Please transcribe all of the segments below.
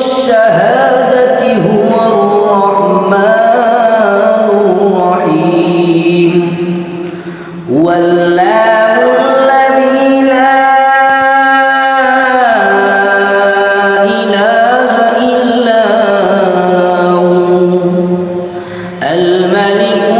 والشهادة هو الرحمن الرحيم. هو الله الذي لا إله إلا هو الملك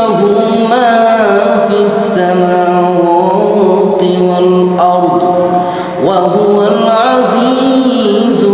الأرض وهو العزيز